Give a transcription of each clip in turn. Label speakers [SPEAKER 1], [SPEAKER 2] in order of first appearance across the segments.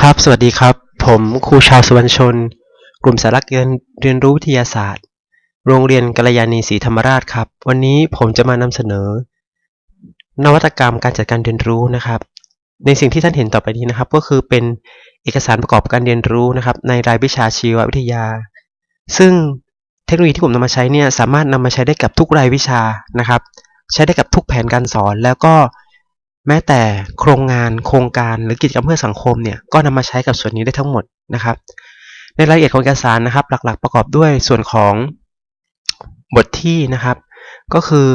[SPEAKER 1] ครับ สวัสดีครับ ผมครูชาวสุวรรณชน กลุ่มสาระเรียนเรียนรู้วิทยาศาสตร์ โรงเรียนกัลยาณีศรีธรรมราชครับ วันนี้ผมจะมานำเสนอ นวัตกรรมการจัดการเรียนรู้นะครับ ในสิ่งที่ท่านเห็นต่อไปนี้นะครับ ก็คือเป็นเอกสารประกอบการเรียนรู้นะครับ ในรายวิชาชีววิทยา ซึ่งเทคโนโลยีที่ผมนำมาใช้เนี่ยสามารถนำมาใช้ได้กับทุกรายวิชานะครับ ใช้ได้กับทุกแผนการสอนแล้วก็ แม้แต่โครงงานโครงการหรือกิจกรรมเพื่อสังคมเนี่ยก็นำมาใช้กับส่วนนี้ได้ทั้งหมดนะครับ ในรายละเอียดของเอกสารนะครับ หลักๆ ประกอบด้วยส่วนของบทที่นะครับ ก็คือ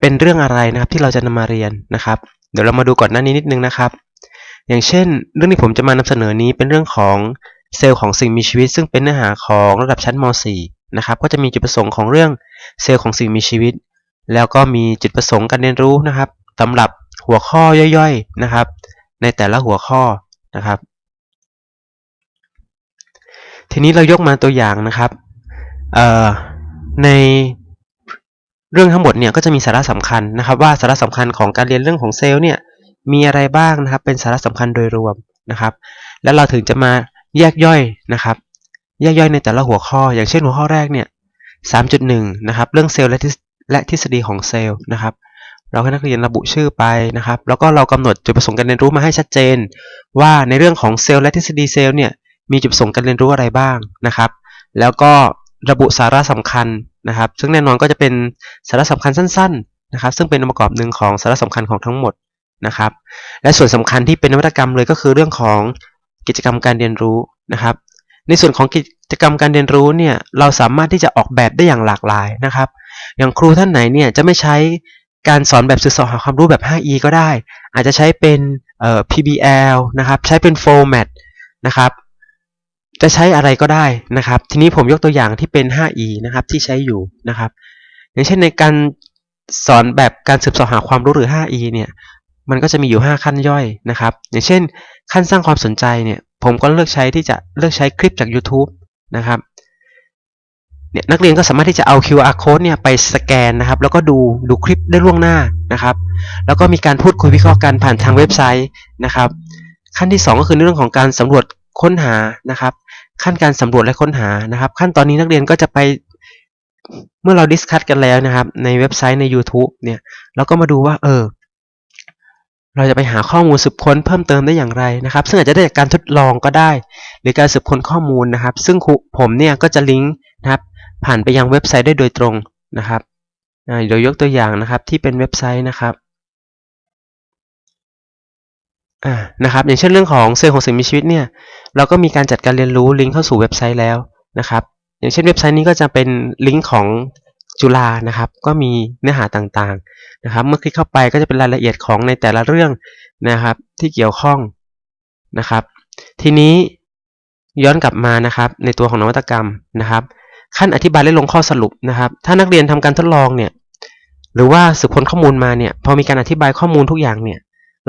[SPEAKER 1] เป็นเรื่องอะไรนะครับที่เราจะนำมาเรียนนะครับ เดี๋ยวเรามาดูก่อนหน้านี้นิดนึงนะครับ อย่างเช่น เรื่องที่ผมจะมานำเสนอนี้เป็นเรื่องของเซลล์ของสิ่งมีชีวิต ซึ่งเป็นเนื้อหาของระดับชั้นม .4 นะครับก็จะมีจุดประสงค์ของเรื่องเซลล์ของสิ่งมีชีวิต แล้วก็มีจุดประสงค์การเรียนรู้นะครับสำหรับ หัวข้อย่อยๆนะครับ ในแต่ละหัวข้อนะครับ ทีนี้เรายกมาตัวอย่างนะครับในเรื่องทั้งหมดเนี่ยก็จะมีสาระสำคัญนะครับ ว่าสาระสำคัญของการเรียนเรื่องของเซลล์เนี่ยมีอะไรบ้างนะครับ เป็นสาระสำคัญโดยรวมนะครับ แล้วเราถึงจะมาแยกย่อยนะครับ แยกย่อยในแต่ละหัวข้อ อย่างเช่นหัวข้อแรกเนี่ย3.1 นะครับ เรื่องเซลล์และทฤษฎีของเซลล์นะครับ เราให้นักเรียนระบุชื่อไปนะครับ แล้วก็เรากำหนดจุดประสงค์การเรียนรู้มาให้ชัดเจน ว่าในเรื่องของเซลล์และทฤษฎีเซลล์เนี่ยมีจุดประสงค์การเรียนรู้อะไรบ้างนะครับ แล้วก็ระบุสาระสำคัญนะครับ ซึ่งแน่นอนก็จะเป็นสาระสำคัญสั้น ๆ นะครับ ซึ่งเป็นองค์ประกอบหนึ่งของสาระสำคัญของทั้งหมดนะครับ และส่วนสำคัญที่เป็นนวัตกรรมเลยก็คือเรื่องของกิจกรรมการเรียนรู้นะครับ ในส่วนของกิจกรรมการเรียนรู้เนี่ยเราสามารถที่จะออกแบบได้อย่างหลากหลายนะครับ อย่างครูท่านไหนเนี่ยจะไม่ใช้ การสอนแบบสื่อสารหาความรู้แบบ 5E ก็ได้ อาจจะใช้เป็นเอ่อ PBL นะครับใช้เป็น format นะครับจะใช้อะไรก็ได้นะครับ ทีนี้ผมยกตัวอย่างที่เป็น 5E นะครับที่ใช้อยู่นะครับ อย่างเช่นในการสอนแบบการสืบสอบหาความรู้หรือ 5E เนี่ยมันก็จะมีอยู่ 5 ขั้นย่อยนะครับ อย่างเช่น ขั้นสร้างความสนใจเนี่ยผมก็เลือกใช้ที่จะเลือกใช้คลิปจาก YouTube นะครับ เนี่ยนักเรียนก็สามารถที่จะเอา QR code เนี่ยไปสแกนนะครับ แล้วก็ดูดูคลิปได้ล่วงหน้านะครับ แล้วก็มีการพูดคุยวิเคราะห์กันผ่านทางเว็บไซต์นะครับ ขั้นที่ 2 ก็คือเรื่องของการสำรวจค้นหานะครับ ขั้นการสำรวจและค้นหานะครับ ขั้นตอนนี้นักเรียนก็จะไปเมื่อเราดิสคัตกันแล้วนะครับ ในเว็บไซต์ใน YouTube เนี่ยเราก็มาดูว่าเออเราจะไปหาข้อมูลสืบค้นเพิ่มเติมได้อย่างไรนะครับ ซึ่งอาจจะได้จากการทดลองก็ได้ หรือการสืบค้นข้อมูลนะครับ ซึ่งผมเนี่ยก็จะลิงก์นะครับ ผ่านไปยังเว็บไซต์ได้โดยตรงนะครับเดี๋ยวยกตัวอย่างนะครับที่เป็นเว็บไซต์นะครับนะครับอย่างเช่นเรื่องของเซลล์ของสิ่งมีชีวิตเนี่ยเราก็มีการจัดการเรียนรู้ลิงก์เข้าสู่เว็บไซต์แล้วนะครับ อย่างเช่นเว็บไซต์นี้ก็จะเป็นลิงก์ของจุฬานะครับ ก็มีเนื้อหาต่างๆนะครับ เมื่อคลิกเข้าไปก็จะเป็นรายละเอียดของในแต่ละเรื่องนะครับที่เกี่ยวข้องนะครับ ทีนี้ย้อนกลับมานะครับในตัวของนวัตกรรมนะครับ ขั้นอธิบายและลงข้อสรุปนะครับ ถ้านักเรียนทำการทดลองเนี่ยหรือว่าสืบค้นข้อมูลมาเนี่ยพอมีการอธิบายข้อมูลทุกอย่างเนี่ย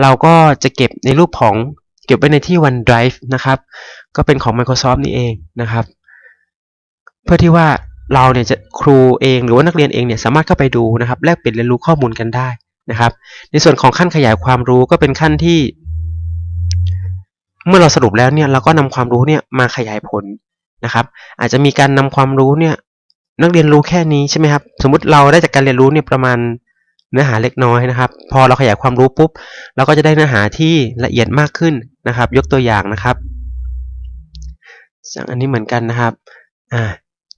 [SPEAKER 1] เราก็จะเก็บในรูปของเก็บไว้ในที่ OneDrive นะครับ ก็เป็นของ Microsoft นี่เองนะครับ เพื่อที่ว่าเราเนี่ยจะครูเองหรือว่านักเรียนเองเนี่ยสามารถเข้าไปดูนะครับแลกเปลี่ยนเรียนรู้ข้อมูลกันได้นะครับ ในส่วนของขั้นขยายความรู้ก็เป็นขั้นที่ เมื่อเราสรุปแล้วเนี่ยเราก็นำความรู้เนี่ยมาขยายผล นะครับ อาจจะมีการนำความรู้เนี่ยนักเรียนรู้แค่นี้ใช่ไหมครับ สมมุติเราได้จากการเรียนรู้เนี่ยประมาณเนื้อหาเล็กน้อยนะครับ พอเราขยายความรู้ปุ๊บ เราก็จะได้เนื้อหาที่ละเอียดมากขึ้นนะครับ ยกตัวอย่างนะครับอย่างอันนี้เหมือนกันนะครับอ่า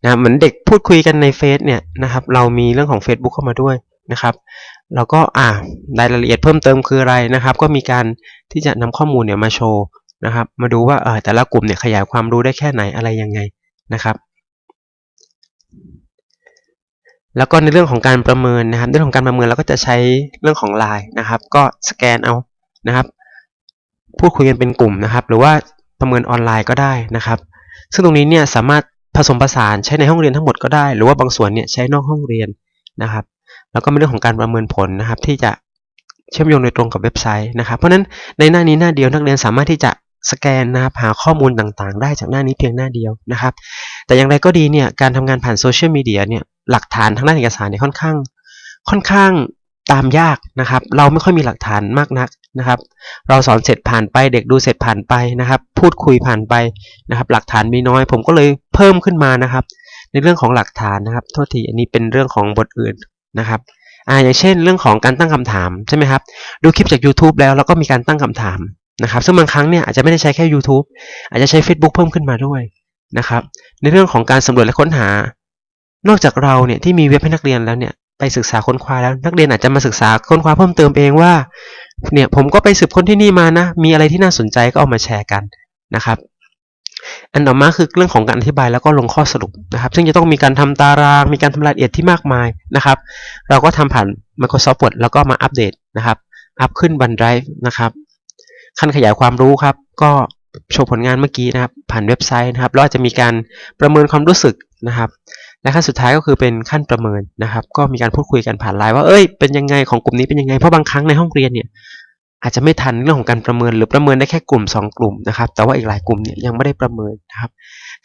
[SPEAKER 1] นะเหมือนเด็กพูดคุยกันในเฟซเนี่ยนะครับเรามีเรื่องของ Facebook เข้ามาด้วยนะครับเราก็อ่ารายละเอียดเพิ่มเติมคืออะไรนะครับ ก็มีการที่จะนำข้อมูลเนี่ยมาโชว์ นะครับ มาดูว่าเออแต่ละกลุ่มเนี่ยขยายความรู้ได้แค่ไหนอะไรยังไงนะครับ แล้วก็ในเรื่องของการประเมินนะครับเรื่องของการประเมินเราก็จะใช้เรื่องของไลน์นะครับ ก็สแกนเอานะครับ พูดคุยกันเป็นกลุ่มนะครับ หรือว่าประเมินออนไลน์ก็ได้นะครับ ซึ่งตรงนี้เนี่ยสามารถผสมผสานใช้ในห้องเรียนทั้งหมดก็ได้ หรือว่าบางส่วนเนี่ยใช้นอกห้องเรียนนะครับ แล้วก็เป็นเรื่องของการประเมินผลนะครับ ที่จะเชื่อมโยงโดยตรงกับเว็บไซต์นะครับ เพราะฉะนั้นในหน้านี้หน้าเดียวนักเรียนสามารถที่จะ สแกนนะครับหาข้อมูลต่างๆ ได้จากหน้านี้เพียงหน้าเดียวนะครับ แต่อย่างไรก็ดีเนี่ยการทำงานผ่านโซเชียลมีเดียเนี่ยหลักฐานทางด้านเอกสารเนี่ยค่อนข้าง ค่อนข้างตามยากนะครับ เราไม่ค่อยมีหลักฐานมากนักนะครับ เราสอนเสร็จผ่านไปเด็กดูเสร็จผ่านไปนะครับ พูดคุยผ่านไปนะครับ หลักฐานมีน้อย ผมก็เลยเพิ่มขึ้นมานะครับ ในเรื่องของหลักฐานนะครับโทษทีอันนี้เป็นเรื่องของบทอื่นนะครับอ่าอย่างเช่น เรื่องของการตั้งคำถามใช่ไหมครับดูคลิปจาก YouTube แล้วเราก็มีการตั้งคำถาม นะครับซึ่งบางครั้งเนี่ยอาจจะไม่ได้ใช้แค่ YouTube อาจจะใช้ Facebook เพิ่มขึ้นมาด้วยนะครับในเรื่องของการสำรวจและค้นหา นอกจากเราเนี่ยที่มีเว็บให้นักเรียนแล้วเนี่ยไปศึกษาค้นคว้าแล้วนักเรียนอาจจะมาศึกษาค้นคว้าเพิ่มเติมเองว่าเนี่ยผมก็ไปสืบค้นที่นี่มานะ มีอะไรที่น่าสนใจก็เอามาแชร์กันนะครับ อันต่อมาคือเรื่องของการอธิบายแล้วก็ลงข้อสรุปนะครับ ซึ่งจะต้องมีการทำตาราง มีการทำรายละเอียดที่มากมายนะครับ เราก็ทำผ่าน Microsoft Word แล้วก็มาอัปเดตนะครับ อัพขึ้น OneDrive นะครับ ขั้นขยายความรู้ครับ ก็โชว์ผลงานเมื่อกี้นะครับ ผ่านเว็บไซต์นะครับแล้วอาจจะมีการประเมินความรู้สึกนะครับ และขั้นสุดท้ายก็คือเป็นขั้นประเมินนะครับ ก็มีการพูดคุยกันผ่านไลน์ว่าเอ้ยเป็นยังไงของกลุ่มนี้เป็นยังไงเพราะบางครั้งในห้องเรียนเนี่ยอาจจะไม่ทันเรื่องของการประเมินหรือประเมินได้แค่กลุ่ม 2 กลุ่มนะครับ แต่ว่าอีกหลายกลุ่มเนี่ยยังไม่ได้ประเมินนะครับ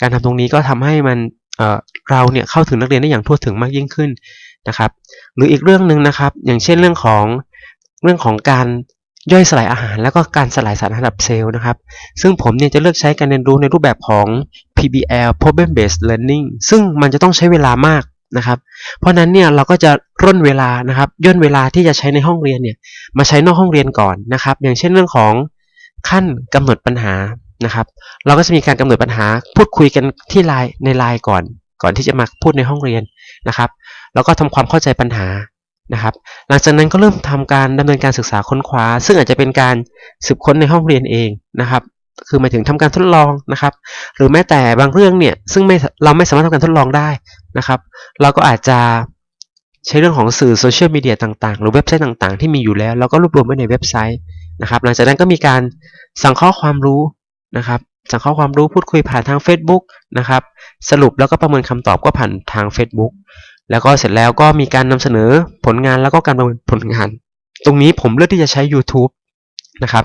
[SPEAKER 1] การทำตรงนี้ก็ทำให้มันเเราเนี่ยเข้าถึงนักเรียนได้อย่างทั่วถึงมากยิ่งขึ้นนะครับ หรืออีกเรื่องหนึ่งนะครับ อย่างเช่นเรื่องของเรื่องของการ ย่อยสลายอาหารแล้วก็การสลายสารระดับเซลล์นะครับ ซึ่งผมเนี่ยจะเลือกใช้การเรียนรู้ในรูปแบบของ PBL Problem Based Learning ซึ่งมันจะต้องใช้เวลามากนะครับ เพราะนั้นเนี่ยเราก็จะร่นเวลานะครับย่นเวลาที่จะใช้ในห้องเรียนเนี่ยมาใช้นอกห้องเรียนก่อนนะครับ อย่างเช่นเรื่องของขั้นกำหนดปัญหานะครับ เราก็จะมีการกำหนดปัญหาพูดคุยกันที่ไลน์ในไลน์ก่อน ก่อนที่จะมาพูดในห้องเรียนนะครับ แล้วก็ทำความเข้าใจปัญหา นะครับ หลังจากนั้นก็เริ่มทำการดำเนินการศึกษาค้นคว้า ซึ่งอาจจะเป็นการสืบค้นในห้องเรียนเองนะครับ คือหมายถึงทำการทดลองนะครับ หรือแม้แต่บางเรื่องเนี่ยซึ่งไม่เราไม่สามารถทำการทดลองได้นะครับ เราก็อาจจะใช้เรื่องของสื่อโซเชียลมีเดียต่างๆ หรือเว็บไซต์ต่างๆ ที่มีอยู่แล้วแล้วก็รวบรวมไว้ในเว็บไซต์นะครับ หลังจากนั้นก็มีการสั่งข้อความรู้นะครับสั่งข้อความรู้พูดคุยผ่านทาง Facebook นะครับ สรุปแล้วก็ประเมินคำตอบก็ผ่านทาง Facebook แล้วก็เสร็จแล้วก็มีการนำเสนอผลงานแล้วก็การประเมินผลงาน ตรงนี้ผมเลือกที่จะใช้ YouTube นะครับ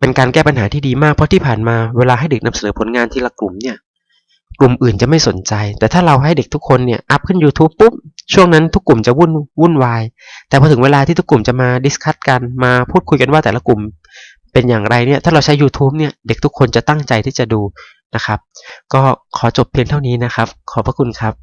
[SPEAKER 1] เป็นการแก้ปัญหาที่ดีมากเพราะที่ผ่านมาเวลาให้เด็กนำเสนอผลงานทีละกลุ่มเนี่ยกลุ่มอื่นจะไม่สนใจ แต่ถ้าเราให้เด็กทุกคนเนี่ยอัพขึ้น YouTube ปุ๊บช่วงนั้นทุกกลุ่มจะวุ่นวุ่นวาย แต่พอถึงเวลาที่ทุกกลุ่มจะมาดิสคัตกันมาพูดคุยกันว่าแต่ละกลุ่มเป็นอย่างไรเนี่ยถ้าเราใช้ YouTube เนี่ยเด็กทุกคนจะตั้งใจที่จะดูนะครับ ก็ขอจบเพียงเท่านี้นะครับ ขอบพระคุณครับ